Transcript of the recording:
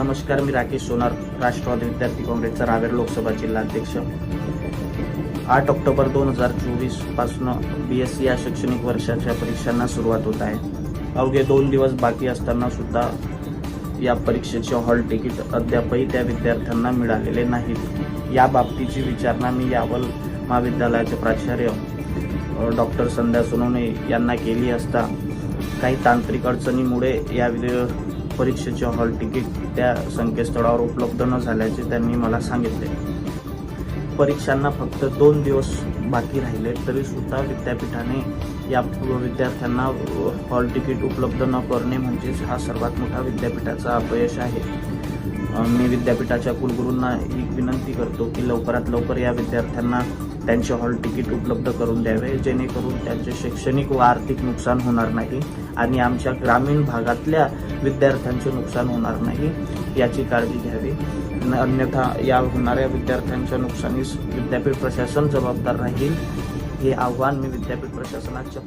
नमस्कार मी राकेश सोनार राष्ट्रवादी विद्यार्थी काँग्रेसचा रावेर लोकसभा जिल्हा अध्यक्ष आठ ऑक्टोबर दोन हजार चोवीसपासून बी एस सी या शैक्षणिक वर्षाच्या परीक्षांना सुरुवात होत आहे. अवघे दोन दिवस बाकी असताना सुद्धा या परीक्षेचे हॉल तिकीट अद्यापही त्या विद्यार्थ्यांना मिळालेले नाहीत. या बाबतीची विचारणा मी यावल महाविद्यालयाचे प्राचार्य डॉक्टर संध्या सोनवणे यांना केली असता काही तांत्रिक अडचणीमुळे या परीक्षेचे हॉल तिकीट त्या संकेतस्थळावर उपलब्ध न झाल्याचे त्यांनी मला सांगितले. परीक्षांना फक्त दोन दिवस बाकी राहिले तरी सुद्धा विद्यापीठाने या विद्यार्थ्यांना हॉल तिकीट उपलब्ध न करणे म्हणजेच हा सर्वात मोठा विद्यापीठाचा अपयश आहे. मी विद्यापीठाच्या कुलगुरूंना ही विनंती करतो की लवकरात लवकर या विद्यार्थ्यांना त्यांचे हॉल तिकीट उपलब्ध करून द्यावे जेणेकरून त्यांचे शैक्षणिक व आर्थिक नुकसान होणार नाही आणि आमच्या ग्रामीण भागातल्या विद्यार्थ्यांचे नुकसान होणार नाही याची काळजी घ्यावी. न- अन्यथा या होणाऱ्या विद्यार्थ्यांच्या नुकसानीस विद्यापीठ प्रशासन जबाबदार राहील. हे आव्हान मी विद्यापीठ प्रशासनाच्या